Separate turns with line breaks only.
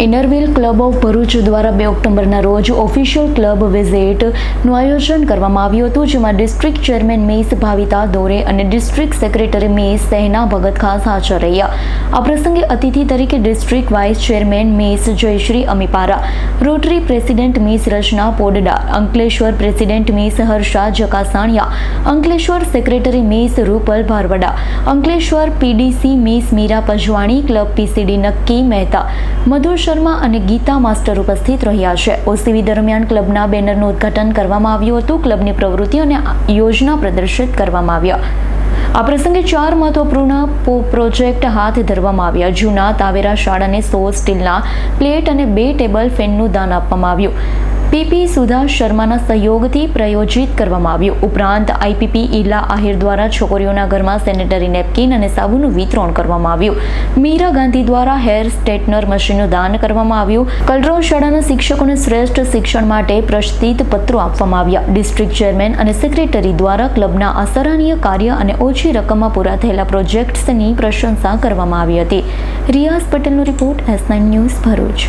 Inner Wheel club of Bharuch દ્વારા બે ઓક્ટોબરના રોજ ઓફિશિયલ ક્લબ વિઝિટનું આયોજન કરવામાં આવ્યું હતું, જેમાં district chairman miss Bhavita Dore અને district secretary miss Sahena Bhagat ખાસ હાજર રહ્યા. આ પ્રસંગે અતિથિ તરીકે district vice chairman miss Jayshree Amipara, Rotary president miss Rachna Podda, Ankleshwar president miss Harsha Jakasaniya, Ankleshwar secretary miss Rupal Bharvada, Ankleshwar PDC miss Meera Pajwani, club PCD Nikki Mehta Madhu Sharma અને Gita master ઉપસ્થિત રહ્યા છે. ઓસીવી દરમિયાન ક્લબના બેનરનું ઉદ્ઘાટન કરવામાં આવ્યું હતું. ક્લબની પ્રવૃત્તિ અને યોજના પ્રદર્શિત કરવામાં આવ્યા. આ પ્રસંગે ચાર મહત્વપૂર્ણ પ્રોજેક્ટ હાથ ધરવામાં આવ્યા. જૂના તાવેરા શાળાને સો સ્ટીલના પ્લેટ અને બે ટેબલ ફેનનું દાન આપવામાં આવ્યું. પીપી સુધા શર્માના સહયોગથી પ્રયોજિત કરવામાં આવ્યું. ઉપરાંત, આઈપીપી ઈલા આહિર દ્વારા છોકરીઓના ઘરમાં સેનેટરી નેપકિન અને સાબુનું વિતરણ કરવામાં આવ્યું. મીરા ગાંધી દ્વારા હેર સ્ટ્રેટનર મશીનનું દાન કરવામાં આવ્યું. કલરવ શાળાના શિક્ષકોને શ્રેષ્ઠ શિક્ષણ માટે પ્રસ્તિત પત્રો આપવામાં આવ્યા. ડિસ્ટ્રિક્ટ ચેરમેન અને સેક્રેટરી દ્વારા ક્લબના અસરણીય કાર્ય અને ઓછી રકમમાં પૂરા થયેલા પ્રોજેક્ટ્સની પ્રશંસા કરવામાં આવી હતી. રિયાઝ પટેલનો report S nine news Bharuch.